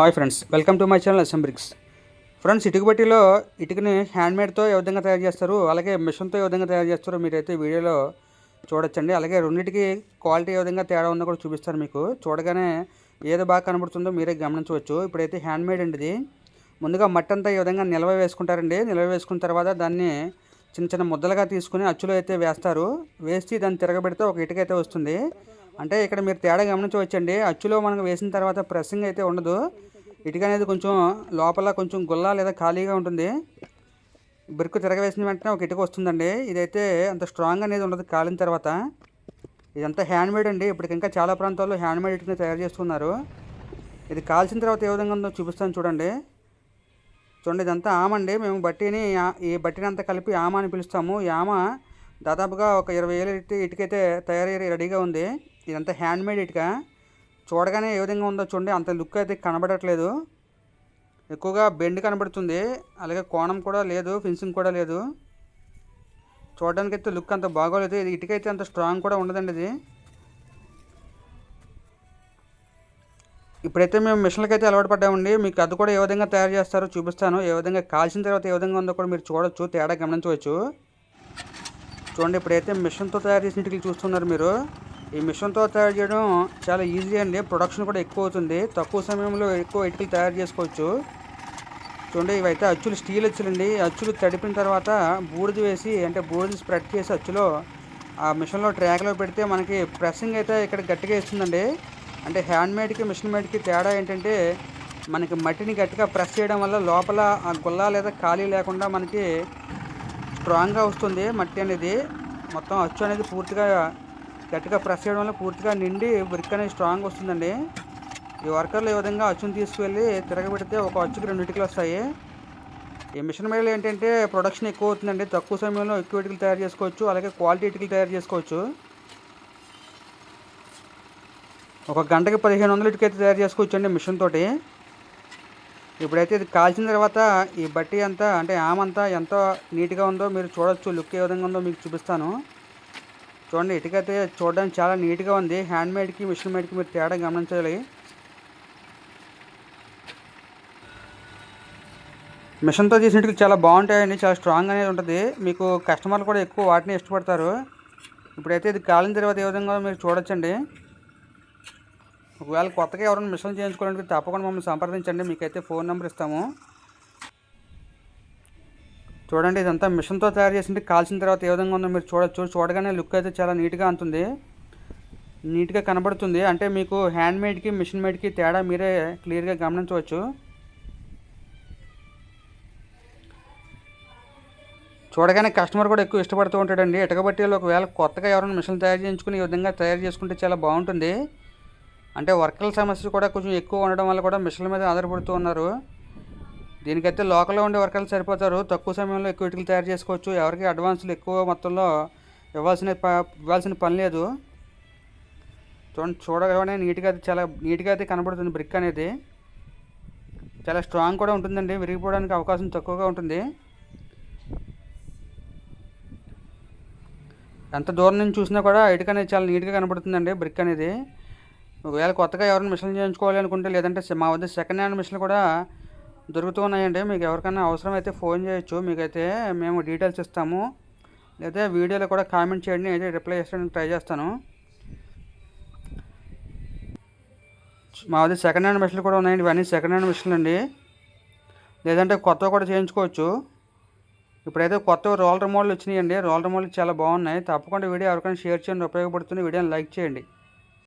Hi friends welcome to my channel అసెంబ్రిక్స్ friends ఇటుక బట్టిలో ఇటుకని హ్యాండ్మేడ్తో ఏ విధంగా తయారు చేస్తారు అలాగే మిషన్తో ఏ విధంగా తయారు చేస్తారో మీరైతే వీడియోలో చూడొచ్చండి. అలాగే రెండింటికి క్వాలిటీ ఏ విధంగా తేడా ఉందో కూడా చూపిస్తారు మీకు. చూడగానే ఏది బాగా కనబడుతుందో మీరే గమనించవచ్చు. ఇప్పుడైతే హ్యాండ్మేడ్ అండి ఇది. ముందుగా మట్టంతా ఈ విధంగా నిల్వ వేసుకుంటారండి. నిల్వ వేసుకున్న తర్వాత దాన్ని చిన్న చిన్న ముద్దలుగా తీసుకుని అచ్చులో అయితే వేస్తారు. వేసి దాన్ని తిరగబెడితే ఒక ఇటుక అయితే వస్తుంది. అంటే ఇక్కడ మీరు తేడా గమనించవచ్చండి. అచ్చులో మనం వేసిన తర్వాత ప్రెస్సింగ్ అయితే ఉండదు. ఇటుక అనేది కొంచెం లోపల కొంచెం గుల్ల లేదా ఖాళీగా ఉంటుంది. బ్రిక్ తిరగవేసిన వెంటనే ఒక ఇటుక వస్తుందండి. ఇదైతే అంత స్ట్రాంగ్ అనేది ఉండదు కాలిన తర్వాత. ఇదంతా హ్యాండ్మేడ్ అండి. ఇప్పటికి ఇంకా చాలా ప్రాంతాల్లో హ్యాండ్మేడ్ ఇటుకని తయారు చేస్తున్నారు. ఇది కాల్చిన తర్వాత ఏ విధంగా ఉందో చూపిస్తాను చూడండి. చూడండి ఇదంతా ఆమ అండి. మేము బట్టీని ఈ బట్టీని అంతా కలిపి ఆమ అని పిలుస్తాము. ఈ ఆమ దాదాపుగా ఒక ఇరవై ఏళ్ళ ఇటు ఇటుకైతే తయారయ్యి రెడీగా ఉంది. ఇదంతా హ్యాండ్మేడ్ ఇటుక. చూడగానే ఏ విధంగా ఉందో చూడండి. అంత లుక్ అయితే కనబడట్లేదు. ఎక్కువగా బెండ్ కనబడుతుంది. అలాగే కోణం కూడా లేదు ఫినిషింగ్ కూడా లేదు. చూడడానికి అయితే లుక్ అంత బాగోలేదు. ఇది ఇటుక అయితే అంత స్ట్రాంగ్ కూడా ఉండదండి ఇది. ఇప్పుడైతే మేము మిషన్లకి అయితే అలవాటు పడ్డామండి. మీకు అది కూడా ఏ విధంగా తయారు చేస్తారో చూపిస్తాను. ఏ విధంగా కాల్చిన తర్వాత ఏ విధంగా ఉందో కూడా మీరు చూడొచ్చు. తేడా గమనించవచ్చు. చూడండి ఇప్పుడైతే మిషన్తో తయారు చేసిన ఇటుకలు చూస్తున్నారు మీరు. ఈ మిషన్తో తయారు చేయడం చాలా ఈజీ అండి. ప్రొడక్షన్ కూడా ఎక్కువ అవుతుంది. తక్కువ సమయంలో ఎక్కువ ఇటుకలు తయారు చేసుకోవచ్చు. చూడండి ఇవైతే అచ్చులు స్టీల్ అచ్చులండి అచ్చులు తడిపిన తర్వాత బూడిద వేసి అంటే బూడిద స్ప్రెడ్ చేసి అచ్చులో ఆ మిషన్లో ట్రాక్లో పెడితే మనకి ప్రెస్సింగ్ అయితే ఇక్కడ గట్టిగా ఇస్తుందండి. అంటే హ్యాండ్ మేడ్కి మిషన్ మేడ్కి తేడా ఏంటంటే మనకి మట్టిని గట్టిగా ప్రెస్ చేయడం వల్ల లోపల ఆ గుల్ల లేదా ఖాళీ లేకుండా మనకి స్ట్రాంగ్గా వస్తుంది మట్టి అనేది. మొత్తం అచ్చు అనేది పూర్తిగా గట్టిగా ప్రెస్ చేయడం వల్ల పూర్తిగా నిండి బ్రిక్ అనేది స్ట్రాంగ్ వస్తుందండి. ఈ వర్కర్లు ఈ విధంగా అచ్చును తీసుకువెళ్ళి తిరగబెడితే ఒక అచ్చుకి రెండు ఇటుకలు వస్తాయి. ఈ మిషన్ మీద ఏంటంటే ప్రొడక్షన్ ఎక్కువ అవుతుందండి. తక్కువ సమయంలో ఎక్కువ ఇటుకలు తయారు చేసుకోవచ్చు. అలాగే క్వాలిటీ ఇటుకలు తయారు చేసుకోవచ్చు. ఒక గంటకి పదిహేను వందల ఇటుకైతే తయారు చేసుకోవచ్చు అండి మిషన్ తోటి. ఇప్పుడైతే ఇది కాల్చిన తర్వాత ఈ బట్టి అంతా అంటే ఆమంతా ఎంత నీట్గా ఉందో మీరు చూడొచ్చు. లుక్ ఏ విధంగా ఉందో మీకు చూపిస్తాను. చూడండి ఇటుకైతే చూడడానికి చాలా నీట్గా ఉంది. హ్యాండ్ మేడ్కి మిషన్ మేడ్కి మీరు తేడా గమనించాలి మిషన్తో చేసిన చాలా బాగుంటాయండి చాలా స్ట్రాంగ్ అనేది ఉంటుంది. మీకు కస్టమర్లు కూడా ఎక్కువ వాటిని ఇష్టపడతారు. ఇప్పుడైతే ఇది కాలిన తర్వాత ఏ విధంగా మీరు చూడొచ్చండి. ఒకవేళ కొత్తగా ఎవరైనా మిషన్ చేయించుకోవాలంటే తప్పకుండా మమ్మల్ని సంప్రదించండి. మీకైతే ఫోన్ నెంబర్ ఇస్తాము. చూడండి ఇదంతా మిషన్తో తయారు చేసింది. కాల్చిన తర్వాత ఏ విధంగా ఉందో మీరు చూడొచ్చు చూడగానే లుక్ అయితే చాలా నీట్గా అంటుంది నీట్గా కనబడుతుంది. అంటే మీకు హ్యాండ్ మేడ్కి మిషన్ మేడ్కి తేడా మీరే క్లియర్గా గమనించవచ్చు. చూడగానే కస్టమర్ కూడా ఎక్కువ ఇష్టపడుతూ ఉంటాడండి. ఇటకబట్టీలో ఒకవేళ కొత్తగా ఎవరైనా మిషన్ తయారు చేయించుకుని ఈ విధంగా తయారు చేసుకుంటే చాలా బాగుంటుంది. అంటే వర్కర్ల సమస్య కూడా కొంచెం ఎక్కువ ఉండడం వల్ల కూడా మిషన్ల మీద ఆధారపడుతూ ఉన్నారు. దీనికైతే లోకల్లో ఉండే వర్కర్లు సరిపోతారు. తక్కువ సమయంలో ఎక్కువ ఇటుకలు తయారు చేసుకోవచ్చు. ఎవరికి అడ్వాన్స్లు ఎక్కువ మొత్తంలో ఇవ్వాల్సిన ప- ఇవ్వాల్సిన పని లేదు. చూడండి చూడగానే నీట్గా అయితే చాలా నీట్గా అయితే కనబడుతుంది బ్రిక్ అనేది. చాలా స్ట్రాంగ్ కూడా ఉంటుందండి. విరిగిపోవడానికి అవకాశం తక్కువగా ఉంటుంది. ఎంత దూరం నుంచి చూసినా కూడా ఇటుక అనేది చాలా నీట్గా కనబడుతుందండి బ్రిక్ అనేది. ఒకవేళ కొత్తగా ఎవరైనా మిషన్ చేయించుకోవాలి అనుకుంటే లేదంటే మా వద్ద సెకండ్ హ్యాండ్ మిషన్లు కూడా దొరుకుతూ ఉన్నాయండి. మీకు ఎవరికైనా అవసరం అయితే ఫోన్ చేయొచ్చు. మీకైతే మేము డీటెయిల్స్ ఇస్తాము. లేదా వీడియోలో కూడా కామెంట్ చేయండి. అయితే రిప్లై చేసడానికి ట్రై చేస్తాను. మాది సెకండ్ హ్యాండ్ మిషన్లు కూడా ఉన్నాయండి. ఇవన్నీ సెకండ్ హ్యాండ్ మిషన్లు అండి. లేదంటే కొత్తవి కూడా చేయించుకోవచ్చు. ఇప్పుడైతే కొత్త రోలర్ మోడల్ వచ్చినాయండి. రోలర్ మోడల్ చాలా బాగున్నాయి. తప్పకుండా వీడియో ఎవరికైనా షేర్ చేయండి. ఉపయోగపడుతుంది. వీడియోని లైక్ చేయండి.